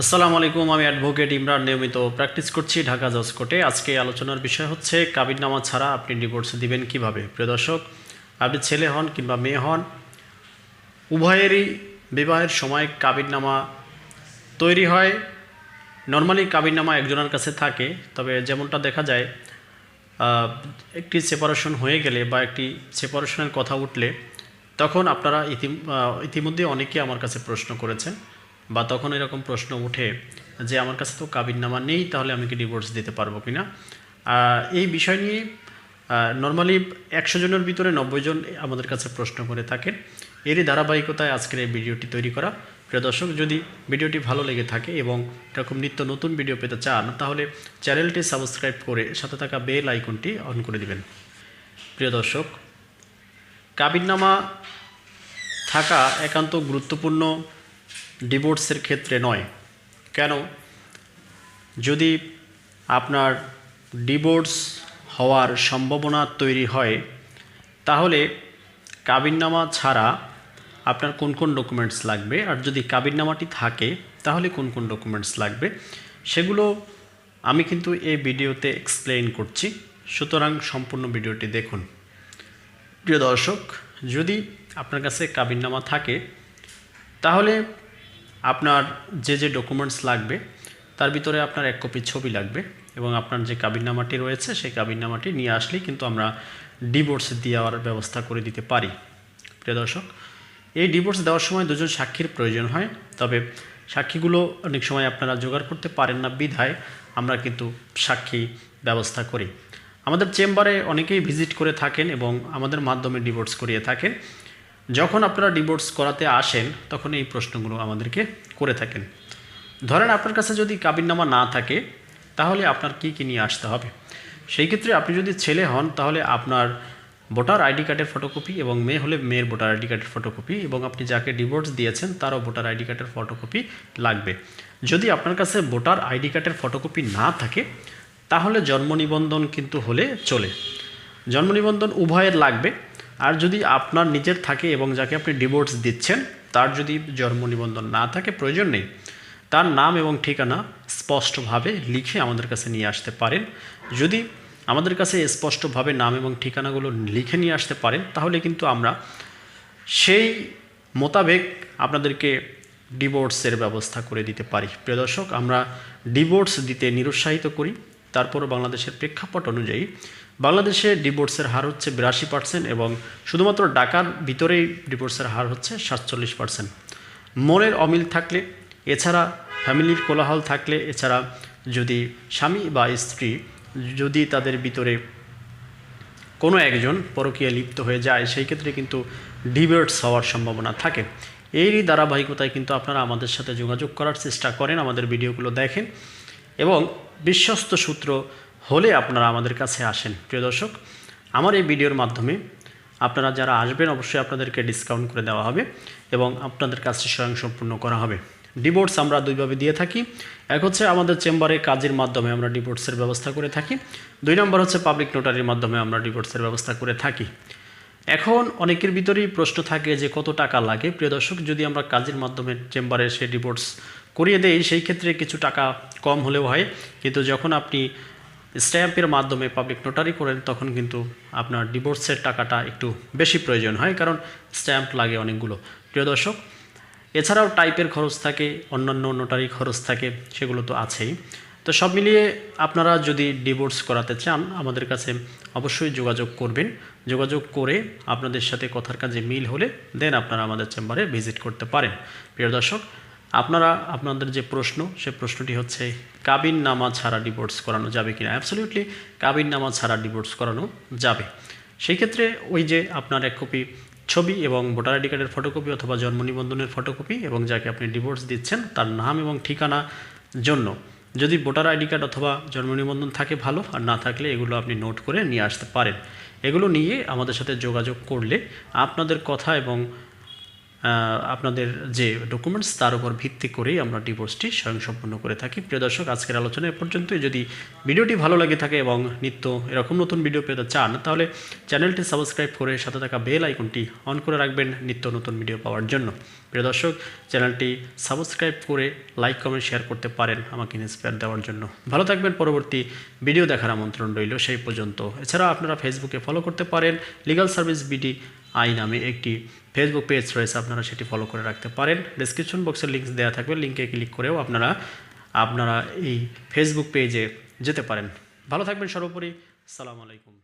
আসসালামু আলাইকুম, আমি অ্যাডভোকেট ইমরান। নিয়মিত প্র্যাকটিস করছি ঢাকা জজ কোর্টে। আজকে আলোচনার বিষয় হচ্ছে কাবিননামা ছাড়া আপনি ডিভোর্স দিবেন কীভাবে? প্রিয় দর্শক, আপনি ছেলে হন কিংবা মেয়ে হন, উভয়েরই বিবাহের সময় কাবিননামা তৈরি হয়। নর্মালি কাবিননামা একজনের কাছে থাকে, তবে যেমনটা দেখা যায় একটি সেপারেশন হয়ে গেলে বা একটি সেপারেশনের কথা উঠলে, তখন আপনারা ইতি ইতিমধ্যে অনেকেই আমার কাছে প্রশ্ন করেছেন। বা তখন এরকম প্রশ্ন উঠে যে আমার কাছে তো কাবিননামা নেই, তাহলে আমি কি ডিভোর্স দিতে পারব কি না এই বিষয় নিয়ে নর্মালি একশো জনের ভিতরে নব্বই জন আমাদের কাছে প্রশ্ন করে থাকেন এরই ধারাবাহিকতায় আজকের এই ভিডিওটি তৈরি করা। প্রিয় দর্শক, যদি ভিডিওটি ভালো লেগে থাকে এবং এরকম নিত্য নতুন ভিডিও পেতে চান, তাহলে চ্যানেলটি সাবস্ক্রাইব করে সাথে থাকা বেল আইকনটি অন করে দিবেন। প্রিয় দর্শক, কাবিননামা থাকা একান্ত গুরুত্বপূর্ণ ডিভোর্সের ক্ষেত্রে নয়। কেন? যদি আপনার ডিভোর্স হওয়ার সম্ভাবনা তৈরি হয়, তাহলে কাবিননামা ছাড়া আপনার কোন কোন ডকুমেন্টস লাগবে? আর যদি কাবিননামাটি থাকে, তাহলে কোন কোন ডকুমেন্টস লাগবে? সেগুলো আমি কিন্তু এই ভিডিওতে এক্সপ্লেইন করছি। সুতরাং সম্পূর্ণ ভিডিওটি দেখুন। প্রিয় দর্শক, যদি আপনার কাছে কাবিননামা থাকে, তাহলে আপনার যে যে ডকুমেন্টস লাগবে, তার ভিতরে আপনার এক কপি ছবি লাগবে এবং আপনার যে কাবিননামাটি রয়েছে, সেই কাবিননামাটি নিয়ে আসলেই কিন্তু আমরা ডিভোর্স দেওয়ার ব্যবস্থা করে দিতে পারি। প্রিয় দর্শক, এই ডিভোর্স দেওয়ার সময় দুজন সাক্ষীর প্রয়োজন হয়, তবে সাক্ষীগুলো অনেক সময় আপনারা জোগাড় করতে পারেন না বিধায় আমরা কিন্তু সাক্ষী ব্যবস্থা করি। আমাদের চেম্বারে অনেকেই ভিজিট করে থাকেন এবং আমাদের মাধ্যমে ডিভোর্স করিয়ে থাকেন। যখন আপনারা ডিভোর্স করাতে আসেন, তখন এই প্রশ্নগুলো আমাদেরকে করে থাকেন। ধরেন আপনার কাছে যদি কাবিননামা না থাকে, তাহলে আপনার কি কি নিয়ে আসতে হবে? সেই ক্ষেত্রে আপনি যদি ছেলে হন, তাহলে আপনার ভোটার আইডি কার্ডের ফটোকপি এবং মেয়ে হলে মেয়ের ভোটার আইডি কার্ডের ফটোকপি এবং আপনি যাকে ডিভোর্স দিয়েছেন, তারও ভোটার আইডি কার্ডের ফটোকপি লাগবে। যদি আপনার কাছে ভোটার আইডি কার্ডের ফটোকপি না থাকে, তাহলে জন্ম নিবন্ধন কিন্তু হলে চলে। জন্ম নিবন্ধন উভয়ের লাগবে। আর যদি আপনার নিজের থাকে এবং যাকে আপনি ডিভোর্স দিচ্ছেন, তার যদি জন্ম নিবন্ধন না থাকে, প্রয়োজন নেই। তার নাম এবং ঠিকানা স্পষ্টভাবে লিখে আমাদের কাছে নিয়ে আসতে পারেন। যদি আমাদের কাছে স্পষ্টভাবে নাম এবং ঠিকানাগুলো লিখে নিয়ে আসতে পারেন, তাহলে কিন্তু আমরা সেই মোতাবেক আপনাদেরকে ডিভোর্সের ব্যবস্থা করে দিতে পারি। প্রিয় দর্শক, আমরা ডিভোর্স দিতে নিরুৎসাহিত করি। তারপর বাংলাদেশের প্রেক্ষাপট অনুযায়ী বাংলাদেশে ডিভোর্সের হার হচ্ছে বিরাশি পার্সেন্ট এবং শুধুমাত্র ঢাকার ভিতরেই ডিভোর্সের হার হচ্ছে সাতচল্লিশ পার্সেন্ট। মনের অমিল থাকলে, এছাড়া ফ্যামিলির কোলাহল থাকলে, এছাড়া যদি স্বামী বা স্ত্রী যদি তাদের ভিতরে কোনো একজন পরকীয়া লিপ্ত হয়ে যায়, সেই ক্ষেত্রে কিন্তু ডিভোর্স হওয়ার সম্ভাবনা থাকে। এরই ধারাবাহিকতায় কিন্তু আপনারা আমাদের সাথে যোগাযোগ করার চেষ্টা করেন, আমাদের ভিডিওগুলো দেখেন এবং বিশ্বস্ত সূত্র হলে আপনারা আমাদের কাছে আসেন। প্রিয় দর্শক, আমার এই ভিডিওর মাধ্যমে আপনারা যারা আসবেন, অবশ্যই আপনাদেরকে ডিসকাউন্ট করে দেওয়া হবে এবং আপনাদের কাছে স্বয়ংসম্পূর্ণ করা হবে। ডিভোর্স আমরা দুইভাবে দিয়ে থাকি। এক হচ্ছে আমাদের চেম্বারে কাজের মাধ্যমে আমরা ডিভোর্সের ব্যবস্থা করে থাকি। দুই নম্বর হচ্ছে পাবলিক নোটারির মাধ্যমে আমরা ডিভোর্সের ব্যবস্থা করে থাকি। এখন অনেকের ভিতরেই প্রশ্ন থাকে যে কত টাকা লাগে? প্রিয় দর্শক, যদি আমরা কাজের মাধ্যমে চেম্বারে সে ডিভোর্স করিয়ে দেই, সেই ক্ষেত্রে কিছু টাকা কম হলেও হয়। কিন্তু যখন আপনি স্ট্যাম্পের মাধ্যমে পাবলিক নোটারি করেন, তখন কিন্তু আপনার ডিভোর্সের টাকাটা একটু বেশি প্রয়োজন হয়, কারণ স্ট্যাম্প লাগে অনেকগুলো। প্রিয় দর্শক, এছাড়াও টাইপের খরচ থাকে, অন্যান্য নোটারি খরচ থাকে, সেগুলো তো আছেই। তো সব মিলিয়ে আপনারা যদি ডিভোর্স করাতে চান, আমাদের কাছে অবশ্যই যোগাযোগ করবেন। যোগাযোগ করে আপনাদের সাথে কথার কাজে মিল হলে দেন আপনারা আমাদের চেম্বারে ভিজিট করতে পারেন। প্রিয় দর্শক আপনারা, আপনাদের যে প্রশ্ন, সে প্রশ্নটি হচ্ছে, কাবিন নামা ছাড়া ডিভোর্স করানো যাবে কিনা? অ্যাবসলিউটলি কাবিন নামা ছাড়া ডিভোর্স করানো যাবে। সেই ক্ষেত্রে ওই যে আপনার এক কপি ছবি এবং ভোটার আইডি কার্ডের ফটোকপি অথবা জন্ম নিবন্ধনের ফটোকপি এবং যাকে আপনি ডিভোর্স দিচ্ছেন, তার নাম এবং ঠিকানা জন্য। যদি ভোটার আইডি কার্ড অথবা জন্ম নিবন্ধন থাকে ভালো, আর না থাকলে এগুলো আপনি নোট করে নিয়ে আসতে পারেন। এগুলো নিয়ে আমাদের সাথে যোগাযোগ করলে আপনাদের কথা এবং আপনাদের যে ডকুমেন্টস তার উপর ভিত্তি করেই আমরা ডিভোর্সটি স্বয়ংসম্পন্ন করে থাকি। প্রিয় দর্শক, আজকের আলোচনা এ পর্যন্তই। যদি ভিডিওটি ভালো লাগে থাকে এবং নিত্য এরকম নতুন ভিডিও পেতে চান, তাহলে চ্যানেলটি সাবস্ক্রাইব করে সাথে থাকা বেল আইকনটি অন করে রাখবেন নিত্য নতুন ভিডিও পাওয়ার জন্য। প্রিয় দর্শক, চ্যানেলটি সাবস্ক্রাইব করে লাইক কমেন্ট শেয়ার করতে পারেন আমাকে ইন্সপায়ার দেওয়ার জন্য। ভালো থাকবেন। পরবর্তী ভিডিও দেখার আমন্ত্রণ রইল সেই পর্যন্ত। এছাড়া আপনারা ফেসবুকে ফলো করতে পারেন। লিগাল সার্ভিস বিডি আই নামে একটি ফেসবুক পেজ রয়েছে, আপনারা সেটি ফলো করে রাখতে পারেন। ডিসক্রিপশন বক্সের লিঙ্ক দেওয়া থাকবে লিঙ্কে ক্লিক করেও আপনারা আপনারা এই ফেসবুক পেজে যেতে পারেন। ভালো থাকবেন সর্বোপরি, সালাম আলাইকুম।